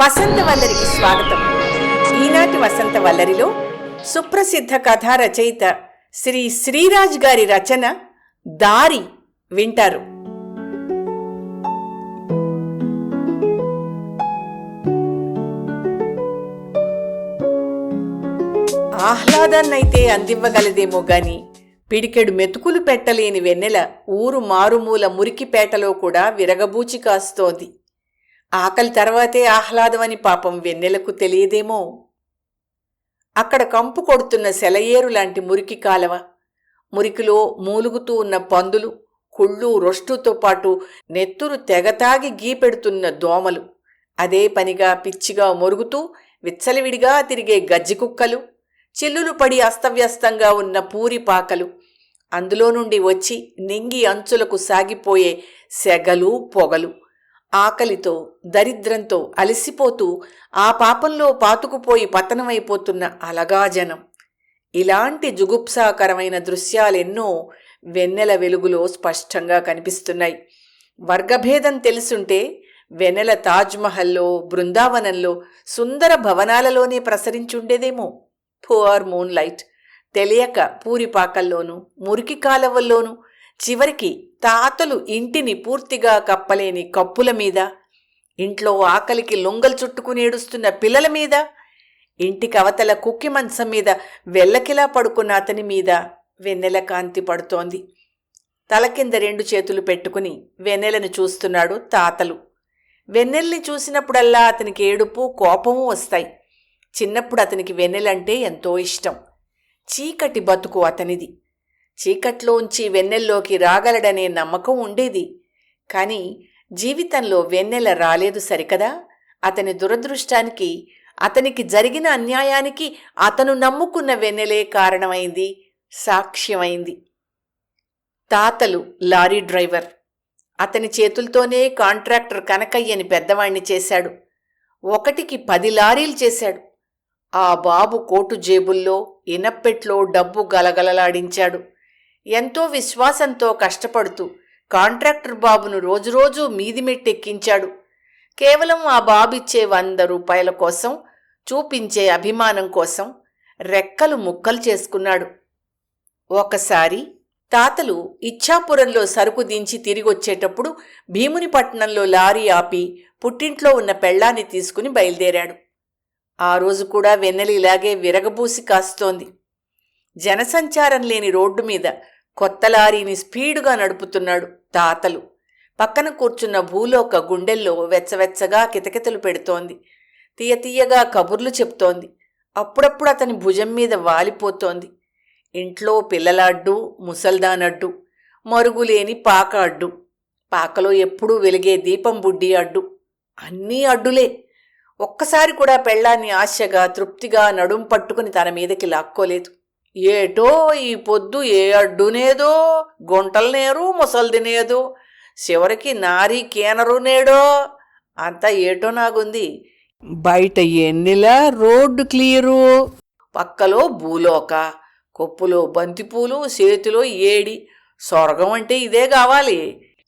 వసంత వల్లరికి స్వాగతం. ఈనాటి వసంత వల్లరిలో సుప్రసిద్ధ కథా రచయిత శ్రీ శ్రీరాజ్ గారి రచన దారి వింటారు. ఆహ్లాదాన్నైతే అందివ్వగలదేమో గాని పిడికెడు మెతుకులు పెట్టలేని వెన్నెల ఊరు మారుమూల మురికిపేటలో కూడా విరగబూచి కాస్తోంది. ఆకలి తర్వాతే ఆహ్లాదమని పాపం వెన్నెలకు తెలియదేమో. అక్కడ కంపు కొడుతున్న సెలయేరు లాంటి మురికి కాలవ మురికిలో మూలుగుతూ ఉన్న పందులు కుళ్ళు రొష్టుతో పాటు నెత్తురు తెగతాగి గీపెడుతున్న దోమలు అదే పనిగా పిచ్చిగా మొరుగుతూ విచ్చలవిడిగా తిరిగే గజ్జి కుక్కలు చిల్లులు పడి అస్తవ్యస్తంగా ఉన్న పూరి పాకలు అందులో నుండి వచ్చి నింగి అంచులకు సాగిపోయే సెగలు పొగలు ఆకలితో దరిద్రంతో అలసిపోతూ ఆ పాపంలో పాతుకుపోయి పతనమైపోతున్న అలగాజనం ఇలాంటి జుగుప్సాకరమైన దృశ్యాలెన్నో వెన్నెల వెలుగులో స్పష్టంగా కనిపిస్తున్నాయి. వర్గభేదం తెలుసుంటే వెన్నెల తాజ్మహల్లో బృందావనంలో సుందర భవనాలలోనే ప్రసరించుండేదేమో. పువర్ మూన్ లైట్ తెలియక పూరిపాకల్లోనూ మురికి కాలవల్లోనూ చివరికి తాతలు ఇంటిని పూర్తిగా కప్పలేని కప్పుల మీద ఇంట్లో ఆకలికి లొంగలు చుట్టుకుని ఏడుస్తున్న పిల్లల మీద ఇంటికి అవతల కుక్కి మంచం మీద వెల్లకిలా పడుకున్న అతని మీద వెన్నెల కాంతి పడుతోంది. తల కింద రెండు చేతులు పెట్టుకుని వెన్నెలను చూస్తున్నాడు తాతలు. వెన్నెల్ని చూసినప్పుడల్లా అతనికి ఏడుపు కోపము వస్తాయి. చిన్నప్పుడు అతనికి వెన్నెలంటే ఎంతో ఇష్టం. చీకటి బతుకు అతనిది. చీకట్లోంచి వెన్నెల్లోకి రాగలడనే నమ్మకం ఉండేది. కాని జీవితంలో వెన్నెల రాలేదు సరికదా? అతని దురదృష్టానికి అతనికి జరిగిన అన్యాయానికి అతను నమ్ముకున్న వెన్నెలే కారణమైంది సాక్ష్యమైంది. తాతలు లారీ డ్రైవర్. అతని చేతులతోనే కాంట్రాక్టర్ కనకయ్యని పెద్దవాణ్ణి చేశాడు. ఒకటికి పది లారీలు చేశాడు. ఆ బాబు కోటు జేబుల్లో ఇనప్పెట్లో డబ్బు గలగలలాడించాడు. ఎంతో విశ్వాసంతో కష్టపడుతూ కాంట్రాక్టర్ బాబును రోజురోజు మీది మెట్టెక్కించాడు. కేవలం ఆ బాబిచ్చే వంద రూపాయల కోసం చూపించే అభిమానం కోసం రెక్కలు ముక్కలు చేసుకున్నాడు. ఒకసారి తాతలు ఇచ్చాపురంలో సరుకు దించి తిరిగొచ్చేటప్పుడు భీమునిపట్నంలో లారీ ఆపి పుట్టింట్లో ఉన్న పెళ్ళాన్ని తీసుకుని బయలుదేరాడు. ఆ రోజు కూడా వెన్నెల ఇలాగే విరగబూసి కాస్తోంది. జనసంచారం లేని రోడ్డు మీద కొత్త లారీని స్పీడుగా నడుపుతున్నాడు తాతలు. పక్కన కూర్చున్న భూలోక గుండెల్లో వెచ్చవెచ్చగా కితకితలు పెడుతోంది. తీయ తీయగా కబుర్లు చెప్తోంది. అప్పుడప్పుడు అతని భుజం మీద వాలిపోతోంది. ఇంట్లో పిల్లల అడ్డు ముసల్దానడ్డు మరుగులేని పాక అడ్డు పాకలో ఎప్పుడూ వెలిగే దీపం బుడ్డి అడ్డు అన్నీ అడ్డులే. ఒక్కసారి కూడా పెళ్ళాన్ని ఆశగా తృప్తిగా నడుం పట్టుకుని తన మీదకి లాక్కోలేదు. ఏటో ఈ పొద్దు ఏ అడ్డునేదో గుంటలనేరు ముసల్దినేదో చివరికి నారీ కేనరు నేడో. అంతా ఏటో నాగుంది. బయట ఎన్నిలా రోడ్డు క్లియరు? పక్కలో భూలోక కొప్పులో బంతిపూలు చేతిలో ఏడి. స్వర్గం అంటే ఇదే కావాలి.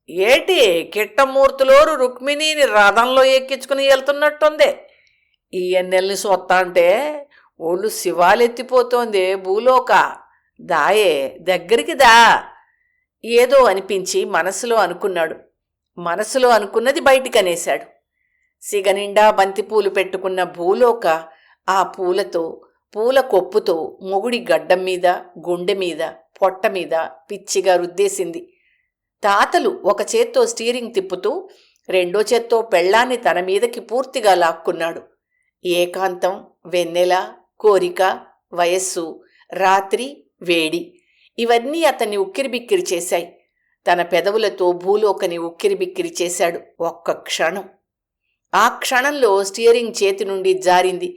ఏటి కిట్టమూర్తిలోరు రుక్మిణిని రథంలో ఎక్కించుకుని వెళ్తున్నట్టుంది. ఈ ఎన్నెల్ని సొత్తా అంటే ఒళ్ళు శివాలెత్తిపోతోందే భూలోక. దాయే దగ్గరికి దా. ఏదో అనిపించి మనసులో అనుకున్నాడు. మనసులో అనుకున్నది బయటికనేశాడు. సిగనిండా బంతిపూలు పెట్టుకున్న భూలోక ఆ పూలతో పూల కొప్పుతో మొగుడి గడ్డం మీద గుండె మీద పొట్ట మీద పిచ్చిగా రుద్దేసింది. తాతలు ఒక చేత్తో స్టీరింగ్ తిప్పుతూ రెండో చేత్తో పెళ్ళాన్ని తన మీదకి పూర్తిగా లాక్కున్నాడు. ఏకాంతం వెన్నెల కోరిక వయస్సు రాత్రి వేడి ఇవన్నీ అతన్ని ఉక్కిరిబిక్కిరి చేశాయి. తన పెదవులతో భూలోకని ఉక్కిరిబిక్కిరి చేశాడు ఒక్క క్షణం. ఆ క్షణంలో స్టీరింగ్ చేతి నుండి జారింది.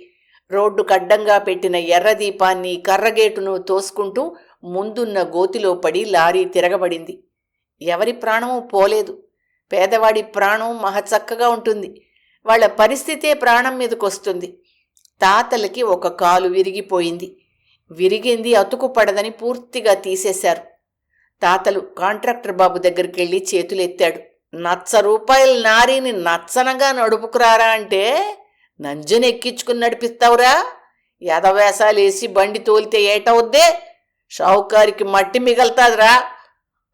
రోడ్డు కడ్డంగా పెట్టిన ఎర్ర దీపాన్ని కర్రగేటును తోసుకుంటూ ముందున్న గోతిలో పడి లారీ తిరగబడింది. ఎవరి ప్రాణమూ పోలేదు. పేదవాడి ప్రాణం మహచక్కగా ఉంటుంది. వాళ్ళ పరిస్థితే ప్రాణం మీదకొస్తుంది. తాతలకి ఒక కాలు విరిగిపోయింది. విరిగింది అతుకుపడదని పూర్తిగా తీసేశారు. తాతలు కాంట్రాక్టర్ బాబు దగ్గరికి వెళ్ళి చేతులెత్తాడు. నచ్చ రూపాయల నారీని నచ్చనగా నడుపుకురారా అంటే నంజను ఎక్కించుకుని నడిపిస్తావురా. యదవేసాలేసి బండి తోలితే ఏటవుద్దే? షావుకారికి మట్టి మిగలుతాదిరా.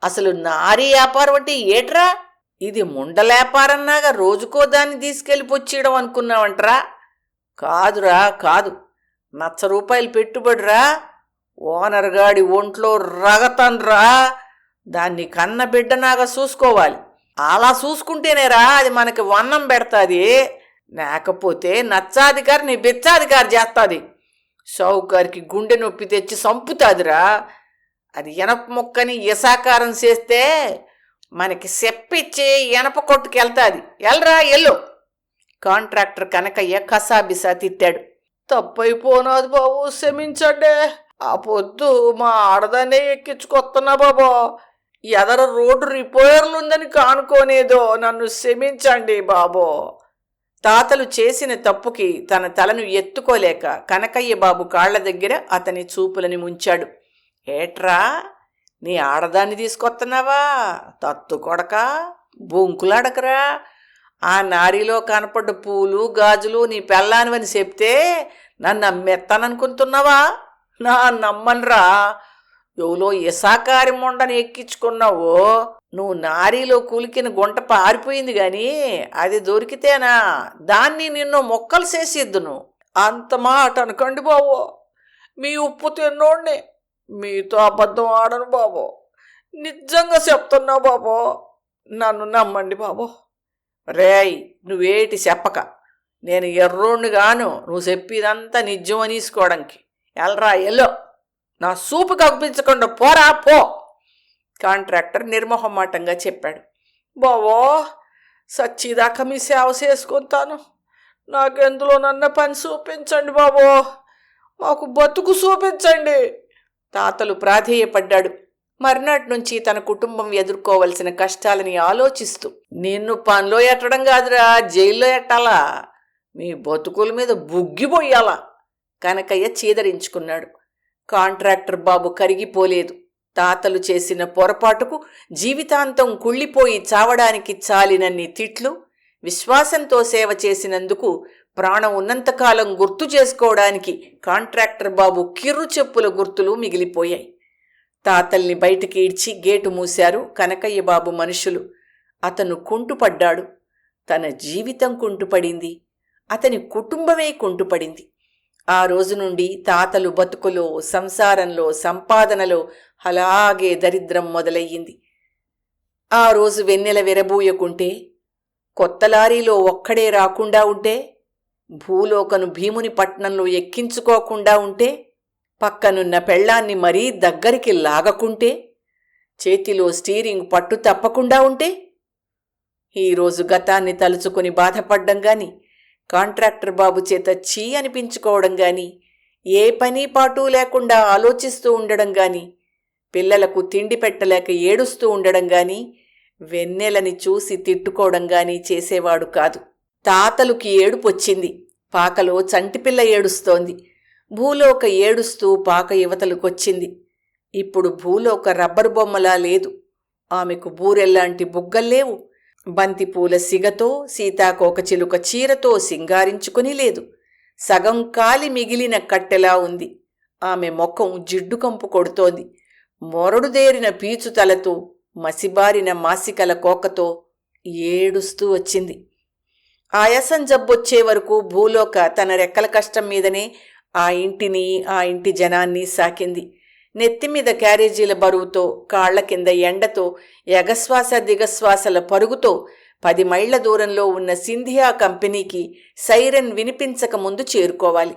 అసలు నారీ వ్యాపారం అంటే ఏట్రా? ఇది ముండల వ్యాపారన్నాగా రోజుకో దాన్ని తీసుకెళ్ళి పొచ్చియడం అనుకున్నావంటరా. కాదురా కాదు. నచ్చ రూపాయలు పెట్టుబడిరా. ఓనర్ గాడి ఒంట్లో రగతన్రా దాన్ని కన్న బిడ్డనాగా చూసుకోవాలి. అలా చూసుకుంటేనేరా అది మనకి వన్నం పెడతాది. లేకపోతే నచ్చాధికారి నీ బిచ్చాధికారి చేస్తుంది. షౌకారికి గుండె నొప్పి తెచ్చి సంపుతాదిరా అది ఎనప మొక్కని ఇసాకారం చేస్తే మనకి చెప్పిచ్చి ఎనప కొట్టుకెళ్తాది. ఎల్రా ఎల్లు. కాంట్రాక్టర్ కనకయ్య కసాబిసా తిట్టాడు. తప్పైపోనాది బాబు క్షమించండి. ఆ పొద్దు మా ఆడదాన్నే ఎక్కించుకొస్తున్నా బాబో. ఎదర రోడ్డు రిపేర్లు ఉందని కానుకోనేదో నన్ను క్షమించండి బాబో. తాతలు చేసిన తప్పుకి తన తలను ఎత్తుకోలేక కనకయ్య బాబు కాళ్ళ దగ్గర అతని చూపులని ముంచాడు. ఏట్రా నీ ఆడదాన్ని తీసుకొస్తున్నావా? తత్తు కొడక బొంకులాడకరా ఆ నారిలో కనపడ్డ పూలు గాజులు నీ పెళ్ళానివని చెప్తే నన్ను నమ్మెత్తాననుకుంటున్నావా నా నమ్మనురా. ఎవలో ఇసాకారి మొండని ఎక్కించుకున్నావో నువ్వు నారీలో కులికిన గుంట పారిపోయింది గాని అది దొరికితేనా? దాన్ని నిన్ను మొక్కలు చేసిద్దును అంత మాట అనకండి బాబు మీ ఉప్పు తిన్నోడిని మీతో అబద్ధం ఆడను బాబో నిజంగా చెప్తున్నా బాబో నన్ను నమ్మండి బాబు రేయ్ నువ్వేటి చెప్పక. నేను ఎర్రోణ్ణి గాను నువ్వు చెప్పిదంతా నిజం అనేసుకోవడానికి. ఎల్రా ఎల్లో. నా సూపు కప్పించకుండా పోరా పో. కాంట్రాక్టర్ నిర్మోహమాటంగా చెప్పాడు. బావో సచ్చిదాకా మీ సేవ చేసుకుంటాను. నాకెందులో నన్న పని చూపించండి బాబో మాకు బతుకు చూపించండి తాతలు ప్రాధేయపడ్డాడు. మర్నాటి నుంచి తన కుటుంబం ఎదుర్కోవలసిన కష్టాలని ఆలోచిస్తూ నిన్ను పనిలో ఎట్టడం కాదురా జైల్లో ఎట్టాలా? మీ బతుకుల మీద బుగ్గిపోయాలా కనకయ్య చీదరించుకున్నాడు. కాంట్రాక్టర్ బాబు కరిగిపోలేదు. తాతలు చేసిన పొరపాటుకు జీవితాంతం కుళ్ళిపోయి చావడానికి చాలినన్ని తిట్లు విశ్వాసంతో సేవ చేసినందుకు ప్రాణం ఉన్నంతకాలం గుర్తు చేసుకోవడానికి కాంట్రాక్టర్ బాబు కిర్రు చెప్పుల గుర్తులు మిగిలిపోయాయి. తాతల్ని బయటికి ఈడ్చి గేటు మూశారు కనకయ్య బాబు మనుషులు. అతను కుంటుపడ్డాడు. తన జీవితం కుంటుపడింది. అతని కుటుంబమే కుంటుపడింది. ఆ రోజు నుండి తాతలు బతుకులో సంసారంలో సంపాదనలో అలాగే దరిద్రం మొదలయ్యింది. ఆ రోజు వెన్నెల విరబూయకుంటే కొత్త లారీలో ఒక్కడే రాకుండా ఉంటే భూలోకను భీముని పట్నంలో ఎక్కించుకోకుండా ఉంటే పక్కనున్న పెళ్ళాన్ని మరీ దగ్గరికి లాగకుంటే చేతిలో స్టీరింగ్ పట్టు తప్పకుండా ఉంటే? ఈరోజు గతాన్ని తలుచుకుని బాధపడ్డం గాని కాంట్రాక్టర్ బాబు చేత చీ అనిపించుకోవడం గాని ఏ పని పాటు లేకుండా ఆలోచిస్తూ ఉండడం గాని పిల్లలకు తిండి పెట్టలేక ఏడుస్తూ ఉండడం గాని వెన్నెలని చూసి తిట్టుకోవడం గాని చేసేవాడు కాదు. తాతలుకి ఏడుపొచ్చింది. పాకలో చంటిపిల్ల ఏడుస్తోంది. భూలోక ఏడుస్తూ పాక యువతలకొచ్చింది ఇప్పుడు భూలోక రబ్బరు బొమ్మలా లేదు. ఆమెకు బూరెల్లాంటి బుగ్గల్లేవు. బంతిపూల సిగతో సీతాకోక చిలుక చీరతో సింగారించుకుని లేదు. సగం కాలి మిగిలిన కట్టెలా ఉంది. ఆమె ముఖం జిడ్డు కంపు కొడుతోంది. మొరడుదేరిన పీచు తలతో మసిబారిన మాసికల కోకతో ఏడుస్తూ వచ్చింది. ఆయాసం జబ్బొచ్చే వరకు భూలోక తన రెక్కల కష్టం మీదనే ఆ ఇంటిని ఆ ఇంటి జనాన్ని సాకింది. నెత్తిమీద క్యారేజీల బరువుతో కాళ్ళ కింద ఎండతో ఎగశ్వాస దిగశ్వాసల పరుగుతో పది మైళ్ళ దూరంలో ఉన్న సింధియా కంపెనీకి సైరన్ వినిపించక ముందు చేరుకోవాలి.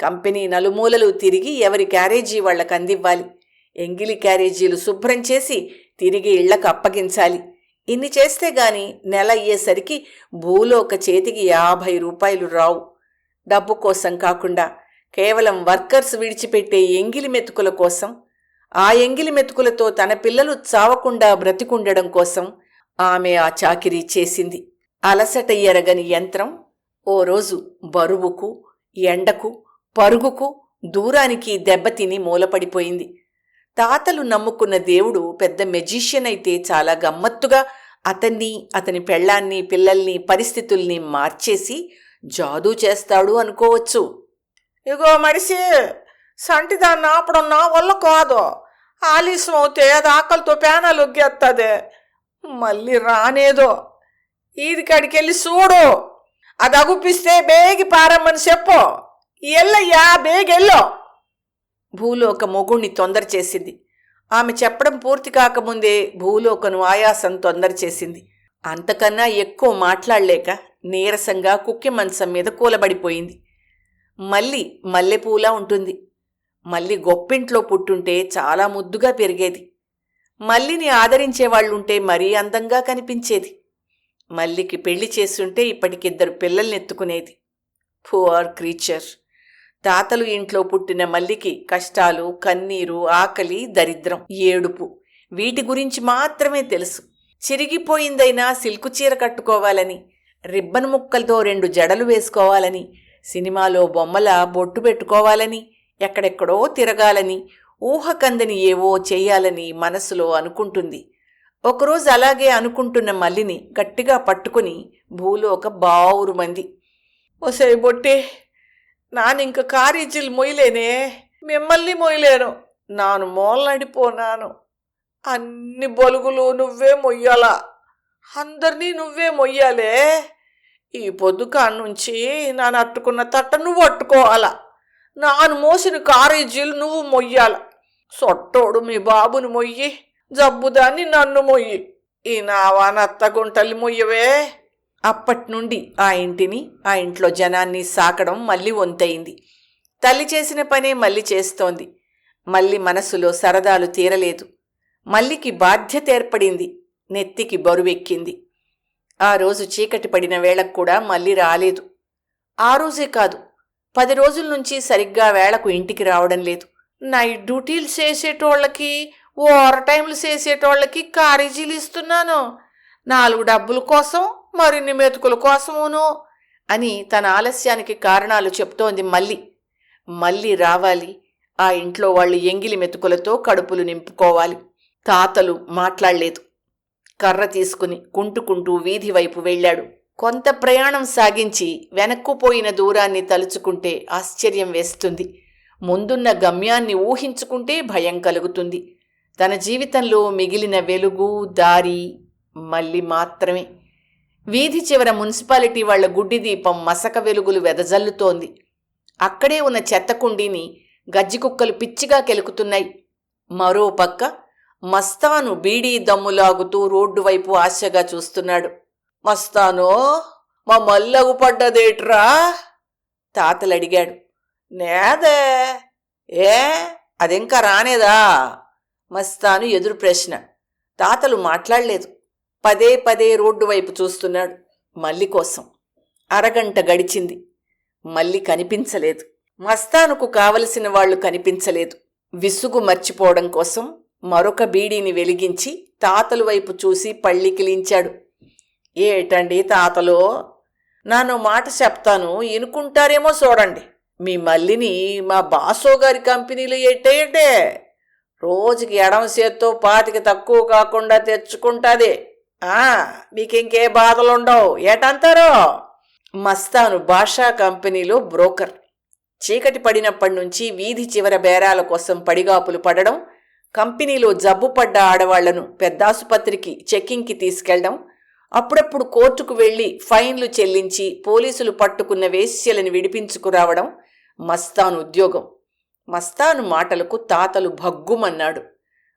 కంపెనీ నలుమూలలు తిరిగి ఎవరి క్యారేజీ వాళ్ళకు అందివ్వాలి. ఎంగిలి క్యారేజీలు శుభ్రం చేసి తిరిగి ఇళ్ళకు అప్పగించాలి. ఇన్ని చేస్తే గాని నెల అయ్యేసరికి భూలోక చేతికి యాభై రూపాయలు రావు. డబ్బు కోసం కాకుండా కేవలం వర్కర్స్ విడిచిపెట్టే ఎంగిలి మెతుకుల కోసం ఆ ఎంగిలి మెతుకులతో తన పిల్లలు చావకుండా బ్రతికుండడం కోసం ఆమె ఆ చాకిరీ చేసింది. అలసట ఎరగని యంత్రం ఓ రోజు బరువుకు ఎండకు పరుగుకు దూరానికి దెబ్బతిని మూలపడిపోయింది. తాతలు నమ్ముకున్న దేవుడు పెద్ద మెజిషియన్ అయితే చాలా గమ్మత్తుగా అతన్ని అతని పెళ్ళాన్ని పిల్లల్ని పరిస్థితుల్ని మార్చేసి జాదూ చేస్తాడు అనుకోవచ్చు. ఇగో మడిసి సంటిదాన్ని ఆపడం నా వల్ల కాదు. ఆలస్యం అవుతే అది ఆకలితో పేనాలు ఒగ్గేస్తుంది మళ్ళీ రానేదో. ఈది కాడికి వెళ్ళి చూడు. అది అగుపిస్తే బేగి పారమ్మని చెప్పు. ఎల్లయ్యా బేగెల్లో భూలోక మొగుణ్ణి తొందర చేసింది. ఆమె చెప్పడం పూర్తి కాకముందే భూలోకను ఆయాసం తొందర చేసింది. అంతకన్నా ఎక్కువ మాట్లాడలేక నీరసంగా కుక్కి మంచం మీద కూలబడిపోయింది. మళ్ళీ మల్లెపూలా ఉంటుంది. మళ్ళీ గొప్పింట్లో పుట్టుంటే చాలా ముద్దుగా పెరిగేది. మల్లిని ఆదరించేవాళ్ళుంటే మరీ అందంగా కనిపించేది. మల్లికి పెళ్ళి చేస్తుంటే ఇప్పటికిద్దరు పిల్లల్ని ఎత్తుకునేది. పువర్ క్రీచర్ తాతలు ఇంట్లో పుట్టిన మల్లికి కష్టాలు కన్నీరు ఆకలి దరిద్రం ఏడుపు వీటి గురించి మాత్రమే తెలుసు. చిరిగిపోయిందైనా సిల్కు చీర కట్టుకోవాలని రిబ్బన్ ముక్కలతో రెండు జడలు వేసుకోవాలని సినిమాలో బొమ్మల బొట్టు పెట్టుకోవాలని ఎక్కడెక్కడో తిరగాలని ఊహకందని ఏవో చేయాలని మనసులో అనుకుంటుంది. ఒకరోజు అలాగే అనుకుంటున్న మల్లిని గట్టిగా పట్టుకుని భూలోక బావురు మంది. ఒసే బొట్టే నానింక కారీజీలు మొయ్యలేనే మిమ్మల్ని మొయ్యలేను నాను మోలనడిపోనాను. అన్ని బొలుగులు నువ్వే మొయ్యాలా? అందరినీ నువ్వే మొయ్యాలే? ఈ పొద్దు నుంచి నన్ను అట్టుకున్న తట్ట నువ్వు అట్టుకోవాలా? నాను మోసిన కారేజీలు నువ్వు మొయ్యాల. సొట్టోడు మీ బాబుని మొయ్యి జబ్బుదాన్ని నన్ను మొయ్యి. ఈ నావానత్త గుంటలు మొయ్యవే. అప్పటి నుండి ఆ ఇంటిని ఆ ఇంట్లో జనాన్ని సాకడం మళ్ళీ వంతైంది తల్లి చేసిన పనే మళ్ళీ చేస్తోంది. మళ్ళీ మనసులో సరదాలు తీరలేదు. మల్లికి బాధ్యత ఏర్పడింది. నెత్తికి బరువెక్కింది. ఆ రోజు చీకటి పడిన వేళకు కూడా మళ్ళీ రాలేదు. ఆ రోజే కాదు పది రోజుల నుంచి సరిగ్గా వేళకు ఇంటికి రావడం లేదు. నైట్ డ్యూటీలు చేసేటోళ్ళకి ఓవర్ టైంలు చేసేటోళ్ళకి కారేజీలు ఇస్తున్నాను. నాలుగు డబ్బుల కోసం మరిన్ని మెతుకుల కోసమును అని తన ఆలస్యానికి కారణాలు చెప్తోంది మళ్ళీ. మళ్ళీ రావాలి. ఆ ఇంట్లో వాళ్ళు ఎంగిలి మెతుకులతో కడుపులు నింపుకోవాలి. తాతలు మాట్లాడలేదు. కర్ర తీసుకుని కుంటుకుంటూ వీధి వైపు వెళ్ళాడు. కొంత ప్రయాణం సాగించి వెనక్కుపోయిన దూరాన్ని తలుచుకుంటే ఆశ్చర్యం వేస్తుంది. ముందున్న గమ్యాన్ని ఊహించుకుంటే భయం కలుగుతుంది. తన జీవితంలో మిగిలిన వెలుగు దారి మళ్ళీ మాత్రమే. వీధి చివర మున్సిపాలిటీ వాళ్ళ గుడ్డి దీపం మసక వెలుగులు వెదజల్లుతోంది. అక్కడే ఉన్న చెత్త కుండీని గజ్జికుక్కలు పిచ్చిగా కెలుకుతున్నాయి. మరో పక్క మస్తాను బీడీ దమ్ములాగుతూ రోడ్డు వైపు ఆశగా చూస్తున్నాడు. మస్తాను మా మల్లగు పడ్డదేట్రా? తాతలడిగాడు. నేదే. ఏ అదింకా రానేదా? మస్తాను ఎదురు ప్రశ్న. తాతలు మాట్లాడలేదు. పదే పదే రోడ్డు వైపు చూస్తున్నాడు. మల్లి కోసం. అరగంట గడిచింది. మళ్ళీ కనిపించలేదు. మస్తానుకు కావలసిన వాళ్ళు కనిపించలేదు. విసుగు మర్చిపోవడం కోసం మరొక బీడీని వెలిగించి తాతలు వైపు చూసి పళ్ళికిలించాడు ఏటండి తాతలు? నన్ను మాట చెప్తాను ఇనుకుంటారేమో చూడండి. మీ మల్లిని మా బాసో గారి కంపెనీలో ఎట్టేయంటే? రోజుకి ఎడమ చేత్తో పాతికి తక్కువ కాకుండా తెచ్చుకుంటుంది. మీకింకే బాధలుండవు ఏటంటారో మస్తాను భాషా కంపెనీలో బ్రోకర్. చీకటి పడినప్పటి నుంచి వీధి చివర బేరాల కోసం పడిగాపులు పడడం కంపెనీలో జబ్బుపడ్డ ఆడవాళ్ళను పెద్దాసుపత్రికి చెక్కింగ్కి తీసుకెళ్ళడం అప్పుడప్పుడు కోర్టుకు వెళ్ళి ఫైన్లు చెల్లించి పోలీసులు పట్టుకున్న వేశ్యలను విడిపించుకురావడం మస్తాను ఉద్యోగం. మస్తాను మాటలకు తాతలు భగ్గుమన్నాడు.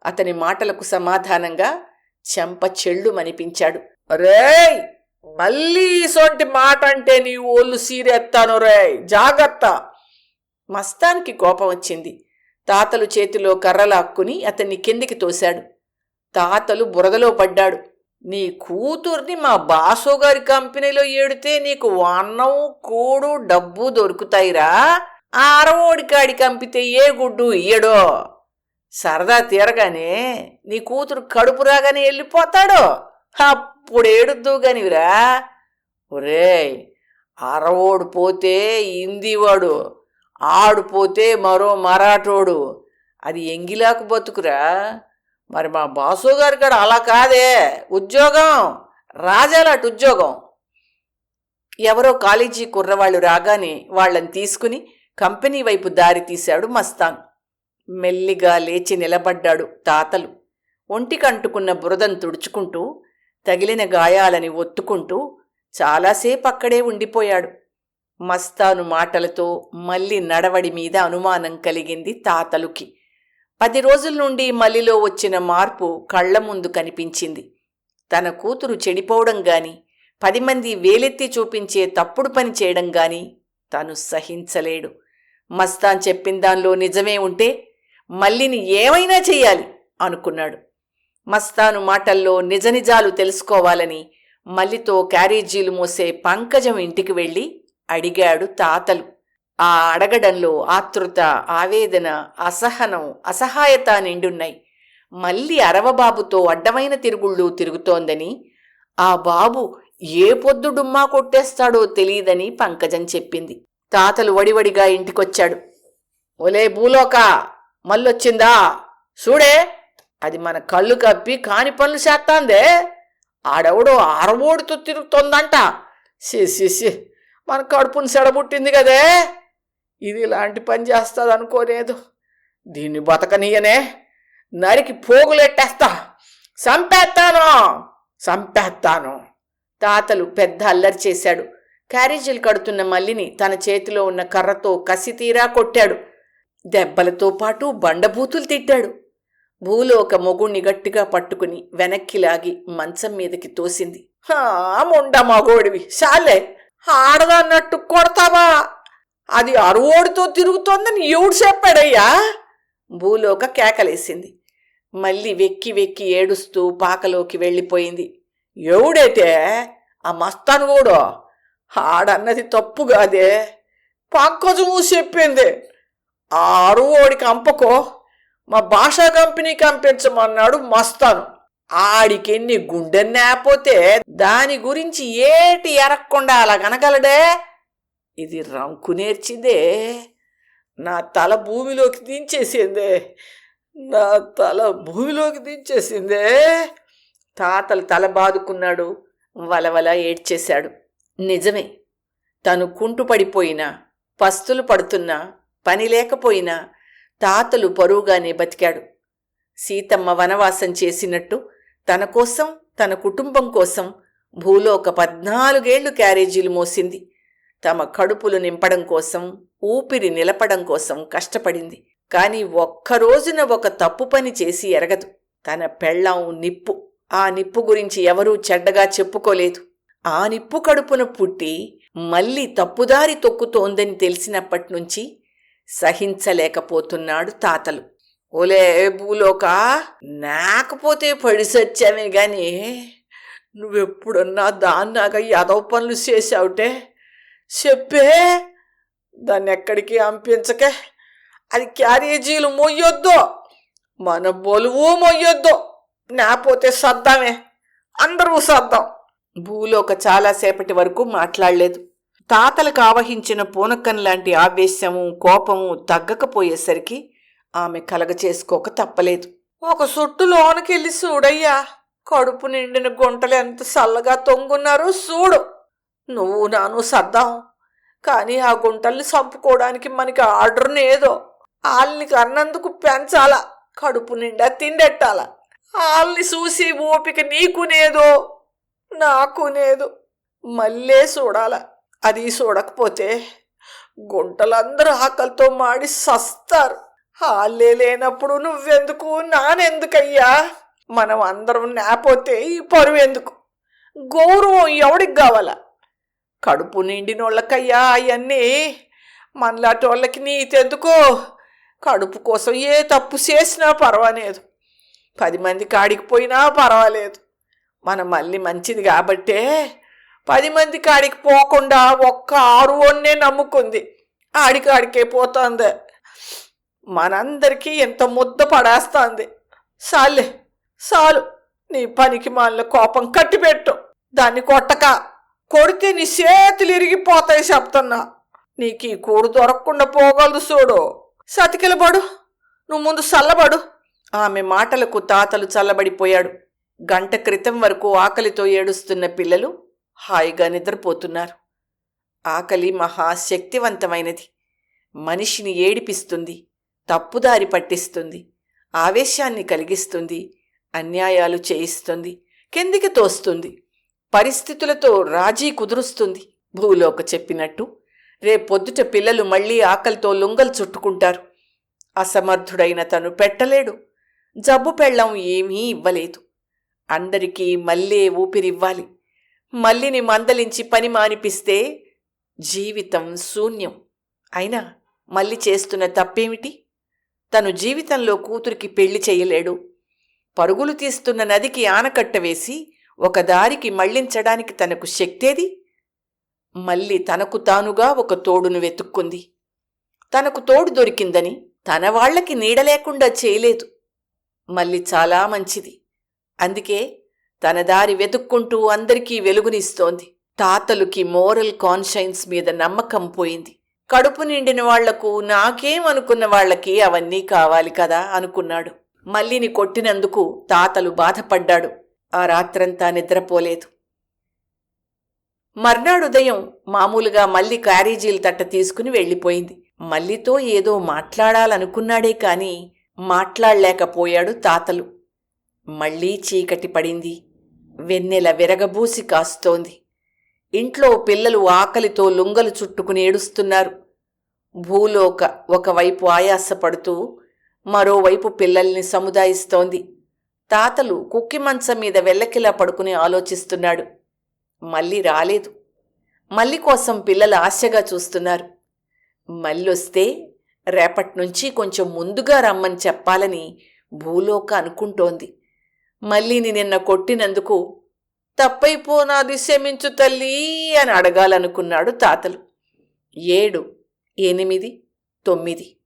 అతని మాటలకు సమాధానంగా చెంప చెళ్ళుమనిపించాడు. రేయ్! మళ్ళీ ఇసొంటి మాట అంటే నీ ఓళ్ళు సీరెత్తాను రేయ్! జాగ్రత్త! మస్తానికి కోపం వచ్చింది. తాతలు చేతిలో కర్రలాక్కుని అతన్ని కిందికి తోశాడు. తాతలు బురదలో పడ్డాడు. నీ కూతుర్ని మా బాసు గారి కంపెనీలో ఏడితే నీకు వన్నం కూడు డబ్బు దొరుకుతాయిరా. ఆ అరవోడికాడి కంపితే ఏ గుడ్డు ఇయ్యడో. సరదా తీరగానే నీ కూతురు కడుపు రాగానే వెళ్ళిపోతాడో. అప్పుడు ఏడుద్దు గానివిరా. ఒరేయ్ అరవోడు పోతే ఇందివాడు ఆడుపోతే మరో మరాఠోడు. అది ఎంగిలాకు బతుకురా. మరి మా బాసు గారి కాడ అలా కాదే. ఉద్యోగం. రాజాలాంటి ఉద్యోగం. ఎవరో కాలేజీ కుర్రవాళ్ళు రాగానే వాళ్ళని తీసుకుని కంపెనీ వైపు దారి తీశాడు మస్తాన్. మెల్లిగా లేచి నిలబడ్డాడు తాతలు. ఒంటికంటుకున్న బురదను తుడుచుకుంటూ తగిలిన గాయాలని ఒత్తుకుంటూ చాలాసేపు అక్కడే ఉండిపోయాడు. మస్తాను మాటలతో మళ్ళీ నడవడి మీద అనుమానం కలిగింది తాతలుకి. పది రోజుల నుండి మల్లిలో వచ్చిన మార్పు కళ్ళ ముందు కనిపించింది. తన కూతురు చెడిపోవడం గాని పది మంది వేలెత్తి చూపించే తప్పుడు పని చేయడం గాని తను సహించలేడు. మస్తాన్ చెప్పిన దానిలో నిజమే ఉంటే మల్లిని ఏమైనా చెయ్యాలి అనుకున్నాడు. మస్తాను మాటల్లో నిజ నిజాలు తెలుసుకోవాలని మల్లితో క్యారేజీలు మోసే పంకజం ఇంటికి వెళ్ళి అడిగాడు తాతలు. ఆ అడగడంలో ఆతృత ఆవేదన అసహనం అసహాయత నిండున్నాయి. మళ్ళీ అరవబాబుతో అడ్డమైన తిరుగుళ్ళు తిరుగుతోందని ఆ బాబు ఏ పొద్దు డుమ్మా కొట్టేస్తాడో తెలియదని పంకజం చెప్పింది. తాతలు వడివడిగా ఇంటికొచ్చాడు. ఒలే భూలోక మళ్ళొచ్చిందా? చూడే అది మన కళ్ళు కప్పి కాని పనులు చేస్తాందే ఆడెవడో ఆరవోడుతో తిరుగుతోందంట. సి సి సి. మన కడుపుని సెడబుట్టింది కదే. ఇది ఇలాంటి పని చేస్తుంది అనుకోలేదు. దీన్ని బతకనీయనే. నరికి పోగులెట్టేస్తా. సంపేస్తాను సంపేస్తాను తాతలు పెద్ద అల్లరి చేశాడు. క్యారేజీలు కడుతున్న మల్లిని తన చేతిలో ఉన్న కర్రతో కసి తీరా కొట్టాడు. దెబ్బలతో పాటు బండబూతులు తిట్టాడు. భూలో ఒక మొగుణ్ణి గట్టిగా పట్టుకుని వెనక్కి లాగి మంచం మీదకి తోసింది. "హా, ముండ మగోడివి. చాలే. ఆడదన్నట్టు కొడతావా? అది అరువోడితో తిరుగుతోందని ఎవడు చెప్పాడయ్యా? భూలోక కేకలేసింది. మళ్ళీ వెక్కి వెక్కి ఏడుస్తూ పాకలోకి వెళ్ళిపోయింది. ఎవడైతే? ఆ మస్తాను కూడా ఆడన్నది తప్పు కాదే. పక్కజు చెప్పింది. ఆ అరువోడికి అంపకో. మా భాషా కంపెనీకి పంపించమన్నాడు మస్తాను. ఆడికెన్ని గుండె నేపోతే దాని గురించి ఏటి ఎరక్కుండా అలా కనగలడే? ఇది రంకు నేర్చిందే. నా తల భూమిలోకి దించేసిందే. నా తల భూమిలోకి దించేసిందే. తాతలు తల బాదుకున్నాడు. వలవల ఏడ్చేశాడు. నిజమే. తను కుంటుపడిపోయినా పస్తులు పడుతున్నా పని లేకపోయినా తాతలు పరువుగానే బతికాడు. సీతమ్మ వనవాసం చేసినట్టు తన కోసం తన కుటుంబం కోసం భూలో ఒక పద్నాలుగేళ్ళు క్యారేజీలు మోసింది. తమ కడుపులు నింపడం కోసం ఊపిరి నిలపడం కోసం కష్టపడింది. కాని ఒక్కరోజున ఒక తప్పు పని చేసి ఎరగదు. తన పెళ్ళాం నిప్పు. ఆ నిప్పు గురించి ఎవరూ చెడ్డగా చెప్పుకోలేదు. ఆ నిప్పు కడుపున పుట్టి మళ్ళీ తప్పుదారి తొక్కుతోందని తెలిసినప్పటినుంచి సహించలేకపోతున్నాడు తాతలు. ఓలే భూలోక? నాకపోతే పడిసొచ్చామే గాని నువ్వెప్పుడన్నా నాకు యాదో పనులు చేసావుటే చెప్పే దాన్ని ఎక్కడికి అంపించకే? అది క్యారేజీలు మొయ్యొద్దు మన బొలువు మొయ్యొద్దు నాపోతే సర్దామే అందరూ సర్దాం. భూలోక చాలాసేపటి వరకు మాట్లాడలేదు. తాతలకు ఆవహించిన పూనకం లాంటి ఆవేశము కోపము తగ్గకపోయేసరికి ఆమె కలగ చేసుకోక తప్పలేదు. ఒక సొట్టు లోనకెళ్ళి చూడయ్యా కడుపు నిండిన గుంటలు ఎంత చల్లగా తొంగున్నారో చూడు నువ్వు నాను సర్దాం కానీ ఆ గుంటల్ని చంపుకోవడానికి మనకి ఆర్డర్ నేదో. వాళ్ళని కన్నందుకు పెంచాలా కడుపు నిండా తిండెట్టాల. వాళ్ళని చూసి ఓపిక నీకునేదో నాకునేదో మళ్ళీ చూడాల అది చూడకపోతే గుంటలందరూ ఆకలితో మాడి సస్తారు. హాలే లేనప్పుడు నువ్వెందుకు? నానెందుకయ్యా? మనం అందరం నాపోతే ఈ పరువు ఎందుకు? గౌరవం ఎవడికి కావాలా? కడుపు నిండినోళ్ళకయ్యా అవన్నీ మనలాంటి వాళ్ళకి నీతెందుకో? కడుపు కోసం ఏ తప్పు చేసినా పర్వాలేదు. పది మంది కాడికి పోయినా పర్వాలేదు. మన మళ్ళీ మంచిది కాబట్టే పది మంది కాడికి పోకుండా ఒక్క ఆరు వన్నే నమ్ముకుంది. ఆడికాడికే పోతుంది. మనందరికీ ఎంత ముద్ద పడేస్తాంది. సాలే చాలు నీ పనికి మాలిన కోపం కట్టిపెట్టు. దాన్ని కొట్టక కొడితే నీ చేతులు ఇరిగిపోతాయి చెప్తున్నా. నీకు ఈ కూడు దొరకకుండా పోగలదు చూడు. సతికిలబడు నువ్వు ముందు చల్లబడు. ఆమె మాటలకు తాతలు చల్లబడిపోయాడు. గంట క్రితం వరకు ఆకలితో ఏడుస్తున్న పిల్లలు హాయిగా నిద్రపోతున్నారు. ఆకలి మహాశక్తివంతమైనది మనిషిని ఏడిపిస్తుంది. తప్పుదారి పట్టిస్తుంది ఆవేశాన్ని కలిగిస్తుంది అన్యాయాలు చేయిస్తుంది కిందికి తోస్తుంది పరిస్థితులతో రాజీ కుదురుస్తుంది. భూలోక చెప్పినట్టు రేపొద్దుట పిల్లలు మళ్ళీ ఆకలితో లుంగలు చుట్టుకుంటారు. అసమర్థుడైన తను పెట్టలేడు జబ్బు పెళ్ళం ఏమీ ఇవ్వలేదు. అందరికీ మళ్ళీ ఊపిరివ్వాలి మల్లిని మందలించి పని మానిపిస్తే జీవితం శూన్యం. అయినా మళ్ళీ చేస్తున్న తప్పేమిటి? తను జీవితంలో కూతురికి పెళ్ళి చేయలేడు. పరుగులు తీస్తున్న నదికి ఆనకట్ట వేసి ఒక దారికి మళ్ళించడానికి తనకు శక్తేది? మళ్ళీ తనకు తానుగా ఒక తోడును వెతుక్కుంది. తనకు తోడు దొరికిందని తన వాళ్ళకి నీడలేకుండా చేయలేదు. మళ్ళీ చాలా మంచిది. అందుకే తన దారి వెతుక్కుంటూ అందరికీ వెలుగునిస్తోంది. తాతలుకి మోరల్ కాన్షైన్స్ మీద నమ్మకం పోయింది. కడుపు నిండిన వాళ్ళకు నాకేం అనుకున్న వాళ్ళకి అవన్నీ కావాలి కదా అనుకున్నాడు. మల్లిని కొట్టినందుకు తాతలు బాధపడ్డాడు. ఆ రాత్రంతా నిద్రపోలేదు. మర్నాడు ఉదయం మామూలుగా మల్లి క్యారేజీల తట్ట తీసుకుని వెళ్ళిపోయింది. మల్లితో ఏదో మాట్లాడాలనుకున్నాడే కాని మాట్లాడలేకపోయాడు తాతలు. మళ్ళీ చీకటి పడింది. వెన్నెల విరగబూసి కాస్తోంది. ఇంట్లో పిల్లలు ఆకలితో లుంగలు చుట్టుకుని ఏడుస్తున్నారు. భూలోక ఒకవైపు ఆయాసపడుతూ మరోవైపు పిల్లల్ని సముదాయిస్తోంది. తాతలు కుక్కి మంచం మీద వెల్లకిలా పడుకుని ఆలోచిస్తున్నాడు. మళ్ళీ రాలేదు. మల్లి కోసం పిల్లలు ఆశగా చూస్తున్నారు. మళ్ళొస్తే రేపట్నుంచి కొంచెం ముందుగా రమ్మని చెప్పాలని భూలోక అనుకుంటోంది. మళ్ళీని నిన్న కొట్టినందుకు తప్పైపోనాది క్షమించు తల్లి అని అడగాలనుకున్నాడు తాతలు. ఏడు ఎనిమిది తొమ్మిది.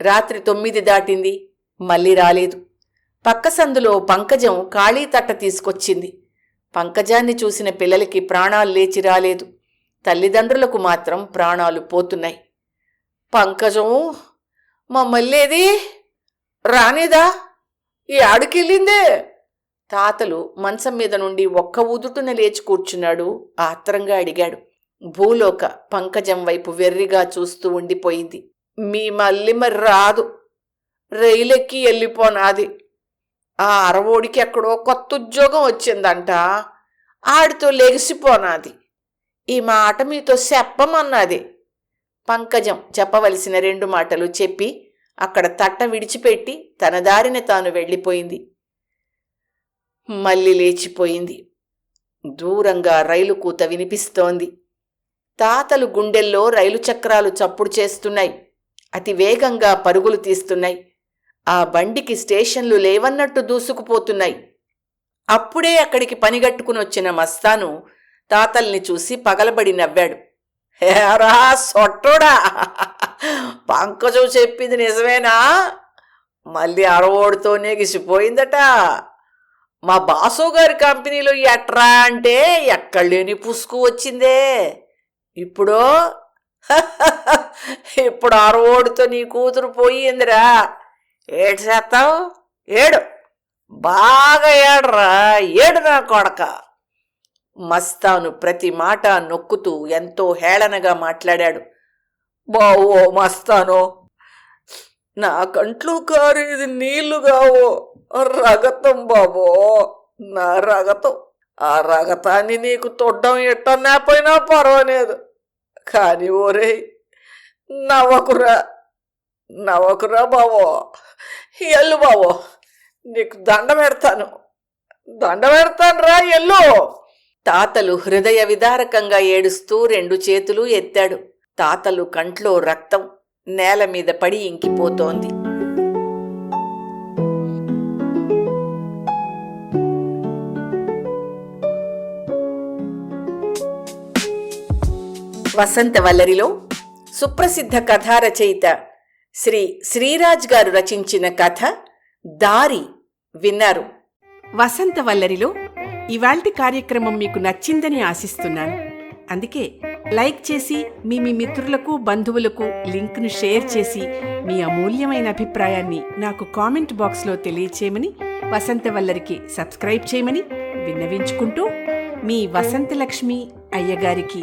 రాత్రి తొమ్మిది దాటింది మళ్ళీ రాలేదు. పక్క సందులో పంకజం ఖాళీ తట్ట తీసుకొచ్చింది. పంకజాన్ని చూసిన పిల్లలకి ప్రాణాలు లేచి రాలేదు. తల్లిదండ్రులకు మాత్రం ప్రాణాలు పోతున్నాయి. పంకజం మా మల్లేది రానేదా? ఈ ఆడికెళ్ళిందే? తాతలు మంచం మీద నుండి ఒక్క ఊదుటున లేచి కూర్చున్నాడు ఆత్రంగా అడిగాడు. భూలోక పంకజం వైపు వెర్రిగా చూస్తూ ఉండిపోయింది. మీ మల్లి మరి రాదు. రైలెక్కి వెళ్ళిపోనాది ఆ అరవోడికి ఎక్కడో కొత్త ఉద్యోగం వచ్చిందంట. ఆడితో లెగిసిపోనాది. ఈ మాట మీతో చెప్పమన్నది. పంకజం చెప్పవలసిన రెండు మాటలు చెప్పి అక్కడ తట్ట విడిచిపెట్టి తన దారిన తాను వెళ్ళిపోయింది. మళ్ళీ లేచిపోయింది. దూరంగా రైలు కూత వినిపిస్తోంది. తాతలు గుండెల్లో రైలు చక్రాలు చప్పుడు చేస్తున్నాయి. అతి వేగంగా పరుగులు తీస్తున్నాయి. ఆ బండికి స్టేషన్లు లేవన్నట్టు దూసుకుపోతున్నాయి. అప్పుడే అక్కడికి పనిగట్టుకుని వచ్చిన మస్తాను తాతల్ని చూసి పగలబడి నవ్వాడు. హేరా సొట్టోడా? పంకజం చెప్పింది నిజమేనా? మళ్ళీ అరవోడితోనే గిసిపోయిందట మా బాసు గారి కంపెనీలో ఎట్రా అంటే ఎక్కడ లేని పుసుకు వచ్చిందే. ఇప్పుడు? ఇప్పుడు అరవోడితో నీ కూతురు పోయిందిరా. ఏడు చేస్తావు? ఏడు. బాగా ఏడరా. ఏడు నా కొడక. మస్తాను ప్రతి మాట నొక్కుతూ ఎంతో హేళనగా మాట్లాడాడు. బావో మస్తాను. నా కంట్లు కారేది నీళ్ళు కావో. రగతం బాబో. నా రగతం. ఆ రగతాన్ని నీకు తొడ్డం ఎట్టన్నా పోయినా పర్వాలేదు. కానీ ఓరే నవ్వకురా నవ్వకురా బావో ఎల్లు బావో నీకు దండ పెడతాను దండ పెడతాను రా ఎల్లు తాతలు హృదయ విదారకంగా ఏడుస్తూ రెండు చేతులు ఎత్తాడు. తాతలు కంట్లో రక్తం నేల మీద పడి ఇంకిపోతోంది. వసంత వల్లరిలో సుప్రసిద్ధ కథా రచయిత శ్రీ శ్రీరాజ్ గారు రచించిన కథ దారి విన్నారు. వసంత వల్లరిలో ఇవాల్టి కార్యక్రమం మీకు నచ్చిందని ఆశిస్తున్నాను. అందుకే లైక్ చేసి మీ మీ మిత్రులకు బంధువులకు లింక్ను షేర్ చేసి మీ అమూల్యమైన అభిప్రాయాన్ని నాకు కామెంట్ బాక్స్లో తెలియచేయమని వసంత వల్లరికి సబ్స్క్రైబ్ చేయమని విన్నవించుకుంటూ మీ వసంతలక్ష్మి అయ్యగారికి